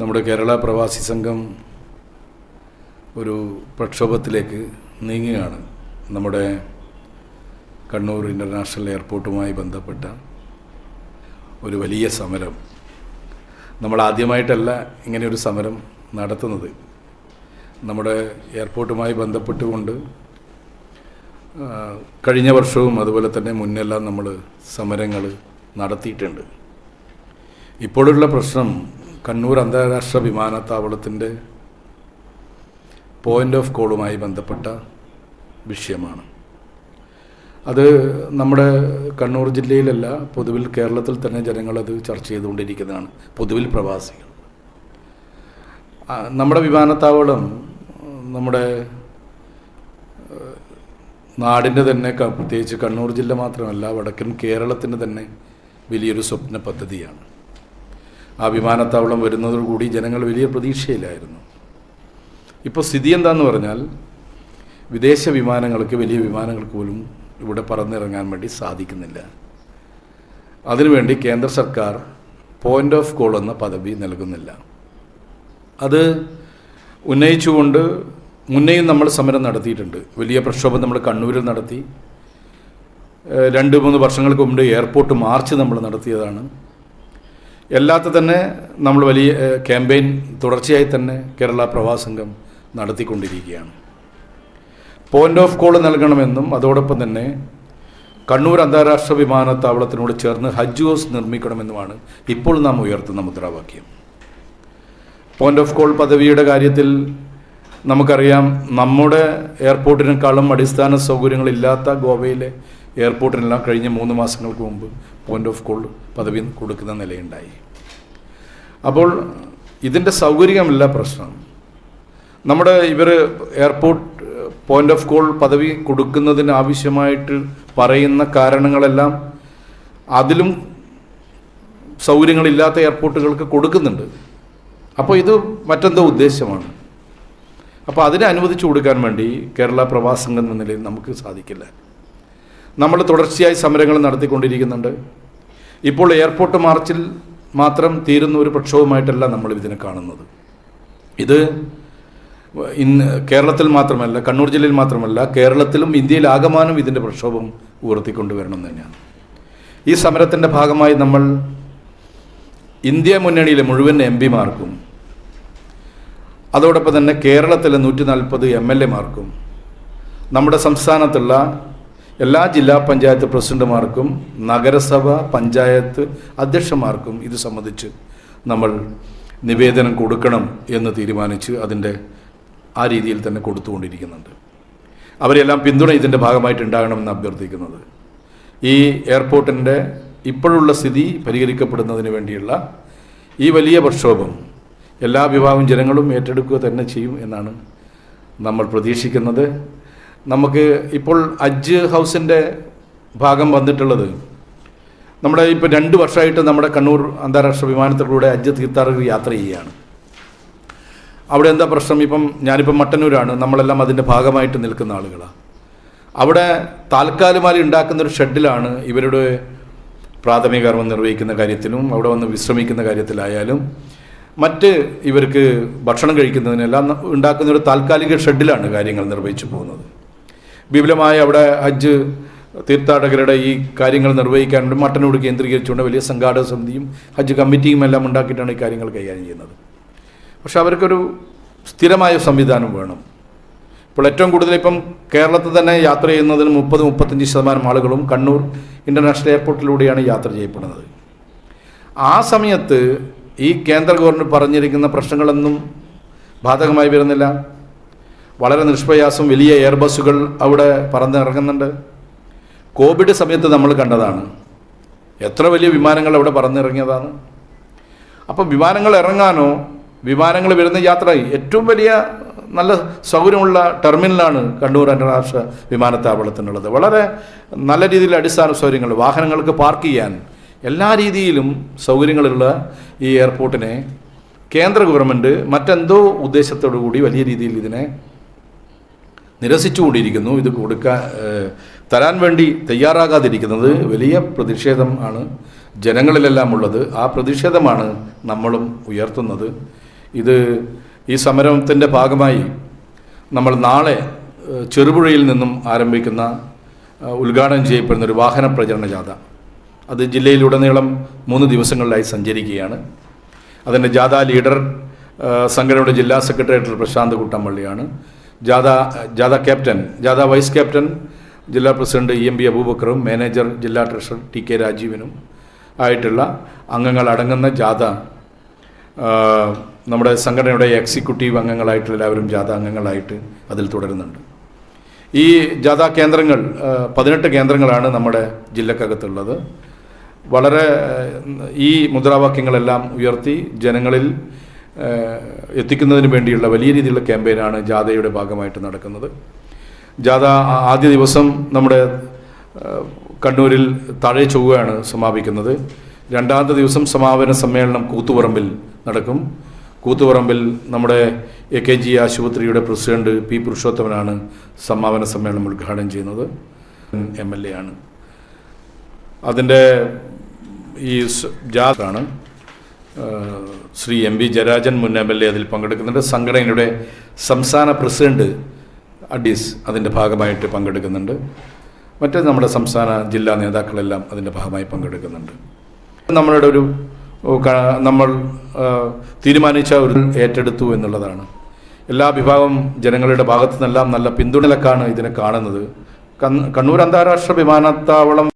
നമ്മുടെ കേരള പ്രവാസി സംഘം ഒരു പ്രക്ഷോഭത്തിലേക്ക് നീങ്ങുകയാണ്. നമ്മുടെ കണ്ണൂർ ഇന്റർനാഷണൽ എയർപോർട്ടുമായി ബന്ധപ്പെട്ട ഒരു വലിയ സമരം. നമ്മൾ ആദ്യമായിട്ടല്ല ഇങ്ങനെയൊരു സമരം നടത്തുന്നത്. നമ്മുടെ എയർപോർട്ടുമായി ബന്ധപ്പെട്ടുകൊണ്ട് കഴിഞ്ഞ വർഷവും അതുപോലെ തന്നെ മുന്നെല്ലാം നമ്മൾ സമരങ്ങൾ നടത്തിയിട്ടുണ്ട്. ഇപ്പോഴുള്ള പ്രശ്നം കണ്ണൂർ അന്താരാഷ്ട്ര വിമാനത്താവളത്തിന്റെ പോയിന്റ് ഓഫ് കോളുമായി ബന്ധപ്പെട്ട വിഷയമാണ്. അത് നമ്മുടെ കണ്ണൂർ ജില്ലയിലല്ല പൊതുവിൽ കേരളത്തിൽ തന്നെ ജനങ്ങളത് ചർച്ച ചെയ്തുകൊണ്ടിരിക്കുന്നതാണ്. പൊതുവിൽ പ്രവാസികൾ. നമ്മുടെ വിമാനത്താവളം നമ്മുടെ നാടിന്റെ തന്നെ പ്രത്യേകിച്ച് കണ്ണൂർ ജില്ല മാത്രമല്ല വടക്കൻ കേരളത്തിന്റെ തന്നെ വലിയൊരു സ്വപ്ന പദ്ധതിയാണ്. ആ വിമാനത്താവളം വരുന്നതോടുകൂടി ജനങ്ങൾ വലിയ പ്രതീക്ഷയിലായിരുന്നു. ഇപ്പോൾ സ്ഥിതി എന്താന്ന് പറഞ്ഞാൽ വിദേശ വിമാനങ്ങൾക്ക് വലിയ വിമാനങ്ങൾക്ക് പോലും ഇവിടെ പറന്നിറങ്ങാൻ വേണ്ടി സാധിക്കുന്നില്ല. അതിനുവേണ്ടി കേന്ദ്ര സർക്കാർ പോയിന്റ് ഓഫ് കോൾ എന്ന പദവി നൽകുന്നില്ല. അത് ഉന്നയിച്ചുകൊണ്ട് മുന്നേയും നമ്മൾ സമരം നടത്തിയിട്ടുണ്ട്. വലിയ പ്രക്ഷോഭം നമ്മൾ കണ്ണൂരിൽ നടത്തി. രണ്ട് മൂന്ന് വർഷങ്ങൾക്ക് മുമ്പ് എയർപോർട്ട് മാർച്ച് നമ്മൾ നടത്തിയതാണ്. എല്ലാത്ത തന്നെ നമ്മൾ വലിയ ക്യാമ്പയിൻ തുടർച്ചയായി തന്നെ കേരള പ്രവാസ സംഘം നടത്തിക്കൊണ്ടിരിക്കുകയാണ്. പോയിന്റ് ഓഫ് കോൾ നൽകണമെന്നും അതോടൊപ്പം തന്നെ കണ്ണൂർ അന്താരാഷ്ട്ര വിമാനത്താവളത്തിനോട് ചേർന്ന് ഹജ്ജ് ഹൗസ് നിർമ്മിക്കണമെന്നുമാണ് ഇപ്പോൾ നാം ഉയർത്തുന്ന മുദ്രാവാക്യം. പോയിന്റ് ഓഫ് കോൾ പദവിയുടെ കാര്യത്തിൽ നമുക്കറിയാം നമ്മുടെ എയർപോർട്ടിനേക്കാളും അടിസ്ഥാന സൗകര്യങ്ങളില്ലാത്ത ഗോവയിലെ എയർപോർട്ടിനെല്ലാം കഴിഞ്ഞ മൂന്ന് മാസങ്ങൾക്ക് മുമ്പ് പോയിന്റ് ഓഫ് കോൾ പദവി കൊടുക്കുന്ന നിലയുണ്ടായി. അപ്പോൾ ഇതിന്റെ സൗകര്യമല്ല പ്രശ്നം. നമ്മുടെ ഇവർ എയർപോർട്ട് പോയിന്റ് ഓഫ് കോൾ പദവി കൊടുക്കുന്നതിന് ആവശ്യമായിട്ട് പറയുന്ന കാരണങ്ങളെല്ലാം അതിലും സൗകര്യങ്ങളില്ലാത്ത എയർപോർട്ടുകൾക്ക് കൊടുക്കുന്നുണ്ട്. അപ്പോൾ ഇത് മറ്റെന്തോ ഉദ്ദേശമാണ്. അപ്പോൾ അതിനെ അനുവദിച്ചു കൊടുക്കാൻ വേണ്ടി കേരള പ്രവാസംഗം എന്ന നിലയിൽ നമുക്ക് സാധിക്കില്ല. നമ്മൾ തുടർച്ചയായി സമരങ്ങൾ നടത്തിക്കൊണ്ടിരിക്കുന്നുണ്ട്. ഇപ്പോൾ എയർപോർട്ട് മാർച്ചിൽ മാത്രം തീരുന്ന ഒരു പ്രക്ഷോഭമായിട്ടല്ല നമ്മൾ ഇതിനെ കാണുന്നത്. ഇത് ഇന്ന് കേരളത്തിൽ മാത്രമല്ല കണ്ണൂർ ജില്ലയിൽ മാത്രമല്ല കേരളത്തിലും ഇന്ത്യയിൽ ആകമാനം ഇതിന്റെ പ്രക്ഷോഭം ഉയർത്തിക്കൊണ്ടുവരണം തന്നെയാണ്. ഈ സമരത്തിന്റെ ഭാഗമായി നമ്മൾ ഇന്ത്യ മുന്നണിയിലെ മുഴുവൻ എം പിമാർക്കും അതോടൊപ്പം തന്നെ കേരളത്തിലെ നൂറ്റി നാൽപ്പത് എം എൽ എമാർക്കും നമ്മുടെ സംസ്ഥാനത്തുള്ള എല്ലാ ജില്ലാ പഞ്ചായത്ത് പ്രസിഡന്റുമാർക്കും നഗരസഭ പഞ്ചായത്ത് അധ്യക്ഷന്മാർക്കും ഇത് സംബന്ധിച്ച് നമ്മൾ നിവേദനം കൊടുക്കണം എന്ന് തീരുമാനിച്ച് അതിന്റെ ആ രീതിയിൽ തന്നെ കൊടുത്തുകൊണ്ടിരിക്കുന്നുണ്ട്. അവരെല്ലാം പിന്തുണ ഇതിന്റെ ഭാഗമായിട്ട് ഉണ്ടാകണമെന്ന് അഭ്യർത്ഥിക്കുന്നത്. ഈ എയർപോർട്ടിന്റെ ഇപ്പോഴുള്ള സ്ഥിതി പരിഹരിക്കപ്പെടുന്നതിന് വേണ്ടിയുള്ള ഈ വലിയ പ്രക്ഷോഭം എല്ലാ വിഭാഗം ജനങ്ങളും ഏറ്റെടുക്കുക തന്നെ ചെയ്യും എന്നാണ് നമ്മൾ പ്രതീക്ഷിക്കുന്നത്. നമുക്ക് ഇപ്പോൾ അജ് ഹൗസിന്റെ ഭാഗം വന്നിട്ടുള്ളത്. നമ്മുടെ ഇപ്പോൾ രണ്ട് വർഷമായിട്ട് നമ്മുടെ കണ്ണൂർ അന്താരാഷ്ട്ര വിമാനത്തിലൂടെ അജ് തീർത്ഥാടകർ യാത്ര ചെയ്യുകയാണ്. അവിടെ എന്താ പ്രശ്നം? ഇപ്പം ഞാനിപ്പം മട്ടന്നൂരാണ്. നമ്മളെല്ലാം അതിന്റെ ഭാഗമായിട്ട് നിൽക്കുന്ന ആളുകളാണ് അവിടെ താൽക്കാലികമായി ഉണ്ടാക്കുന്ന ഒരു ഷെഡിലാണ് ഇവരുടെ പ്രാഥമിക കർമ്മം നിർവഹിക്കുന്ന കാര്യത്തിലും അവിടെ വന്ന് വിശ്രമിക്കുന്ന കാര്യത്തിലായാലും മറ്റ് ഇവർക്ക് ഭക്ഷണം കഴിക്കുന്നതിനെല്ലാം ഉണ്ടാക്കുന്ന ഒരു താൽക്കാലിക ഷെഡിലാണ് കാര്യങ്ങൾ നിർവഹിച്ചു പോകുന്നത്. വിപുലമായ അവിടെ ഹജ്ജ് തീർത്ഥാടകരുടെ ഈ കാര്യങ്ങൾ നിർവഹിക്കാൻ മട്ടനോട് കേന്ദ്രീകരിച്ചുകൊണ്ട് വലിയ സംഘാടക സമിതിയും ഹജ്ജ് കമ്മിറ്റിയും എല്ലാം ഉണ്ടാക്കിയിട്ടാണ് ഈ കാര്യങ്ങൾ കൈകാര്യം ചെയ്യുന്നത്. പക്ഷെ അവർക്കൊരു സ്ഥിരമായ സംവിധാനം വേണം. ഇപ്പോൾ ഏറ്റവും കൂടുതൽ ഇപ്പം കേരളത്തിൽ തന്നെ യാത്ര ചെയ്യുന്നതിന് മുപ്പത് മുപ്പത്തഞ്ച് ശതമാനം ആളുകളും കണ്ണൂർ ഇന്റർനാഷണൽ എയർപോർട്ടിലൂടെയാണ് യാത്ര ചെയ്യപ്പെടുന്നത്. ആ സമയത്ത് ഈ കേന്ദ്ര ഗവൺമെന്റ് പറഞ്ഞിരിക്കുന്ന പ്രശ്നങ്ങളൊന്നും ബാധകമായി വരുന്നില്ല. വളരെ നിഷ്പ്രയാസം വലിയ എയർ ബസ്സുകൾ അവിടെ പറന്നിറങ്ങുന്നുണ്ട്. കോവിഡ് സമയത്ത് നമ്മൾ കണ്ടതാണ്. എത്ര വലിയ വിമാനങ്ങൾ അവിടെ പറന്നിറങ്ങിയതാണ്. അപ്പം വിമാനങ്ങൾ ഇറങ്ങാനോ വിമാനങ്ങൾ വരുന്ന യാത്ര ഏറ്റവും വലിയ നല്ല സൗകര്യമുള്ള ടെർമിനലാണ് കണ്ണൂർ അന്താരാഷ്ട്ര വിമാനത്താവളത്തിനുള്ളത്. വളരെ നല്ല രീതിയിൽ അടിസ്ഥാന സൗകര്യങ്ങൾ വാഹനങ്ങൾക്ക് പാർക്ക് ചെയ്യാൻ എല്ലാ രീതിയിലും സൗകര്യങ്ങളുള്ള ഈ എയർപോർട്ടിനെ കേന്ദ്ര ഗവൺമെന്റ് മറ്റെന്തോ ഉദ്ദേശത്തോടു കൂടി വലിയ രീതിയിൽ ഇതിനെ നിരസിച്ചുകൊണ്ടിരിക്കുന്നു. ഇത് കൊടുക്കാൻ തരാൻ വേണ്ടി തയ്യാറാകാതിരിക്കുന്നത് വലിയ പ്രതിഷേധം ആണ് ജനങ്ങളിലെല്ലാം ഉള്ളത്. ആ പ്രതിഷേധമാണ് നമ്മളും ഉയർത്തുന്നത്. ഇത് ഈ സമരത്തിന്റെ ഭാഗമായി നമ്മൾ നാളെ ചെറുപുഴയിൽ നിന്നും ആരംഭിക്കുന്ന ഉദ്ഘാടനം ചെയ്യപ്പെടുന്ന ഒരു വാഹന പ്രചരണ ജാഥ. അത് ജില്ലയിലുടനീളം മൂന്ന് ദിവസങ്ങളിലായി സഞ്ചരിക്കുകയാണ്. അതിന്റെ ജാഥ ലീഡർ സംഘടനയുടെ ജില്ലാ സെക്രട്ടറി പ്രശാന്ത് കുട്ടമ്പള്ളിയാണ്. ജാഥ ജാഥ ക്യാപ്റ്റൻ ജാഥ വൈസ് ക്യാപ്റ്റൻ ജില്ലാ പ്രസിഡന്റ് ഇ എം ബി അബൂബക്കറും മാനേജർ ജില്ലാ ട്രഷറർ ടി കെ രാജീവനും ആയിട്ടുള്ള അംഗങ്ങൾ അടങ്ങുന്ന ജാഥ നമ്മുടെ സംഘടനയുടെ എക്സിക്യൂട്ടീവ് അംഗങ്ങളായിട്ടുള്ള എല്ലാവരും ജാഥ അംഗങ്ങളായിട്ട് അതിൽ തുടരുന്നുണ്ട്. ഈ ജാഥ കേന്ദ്രങ്ങൾ പതിനെട്ട് കേന്ദ്രങ്ങളാണ് നമ്മുടെ ജില്ലക്കകത്തുള്ളത്. വളരെ ഈ മുദ്രാവാക്യങ്ങളെല്ലാം ഉയർത്തി ജനങ്ങളിൽ എത്തിക്കുന്നതിന് വേണ്ടിയുള്ള വലിയ രീതിയിലുള്ള ക്യാമ്പയിനാണ് ജാഥയുടെ ഭാഗമായിട്ട് നടക്കുന്നത്. ജാഥ ആദ്യ ദിവസം നമ്മുടെ കണ്ണൂരിൽ താഴെ ചൊവ്വയാണ് സമാപിക്കുന്നത്. രണ്ടാമത്തെ ദിവസം സമാപന സമ്മേളനം കൂത്തുപറമ്പിൽ നടക്കും. കൂത്തുപറമ്പിൽ നമ്മുടെ എ കെ ജി ആശുപത്രിയുടെ പ്രസിഡന്റ് പി പുരുഷോത്തമനാണ് സമാപന സമ്മേളനം ഉദ്ഘാടനം ചെയ്യുന്നത്. എം എൽ എ ആണ്. അതിന്റെ ഈ ഏഹ്, ശ്രീ എം വി ജരാജൻ മുൻ എം എൽ എ അതിൽ പങ്കെടുക്കുന്നുണ്ട്. സംഘടനയുടെ സംസ്ഥാന പ്രസിഡന്റ് അഡീസ് അതിന്റെ ഭാഗമായിട്ട് പങ്കെടുക്കുന്നുണ്ട്. മറ്റേ നമ്മുടെ സംസ്ഥാന ജില്ലാ നേതാക്കളെല്ലാം അതിന്റെ ഭാഗമായി പങ്കെടുക്കുന്നുണ്ട്. നമ്മളുടെ ഒരു നമ്മൾ തീരുമാനിച്ച ഒരു ഏറ്റെടുത്തു എന്നുള്ളതാണ്. എല്ലാ വിഭാഗം ജനങ്ങളുടെ ഭാഗത്തു നിന്നെല്ലാം നല്ല പിന്തുണലക്കാണ് ഇതിനെ കാണുന്നത്. കണ്ണൂർ അന്താരാഷ്ട്ര വിമാനത്താവളം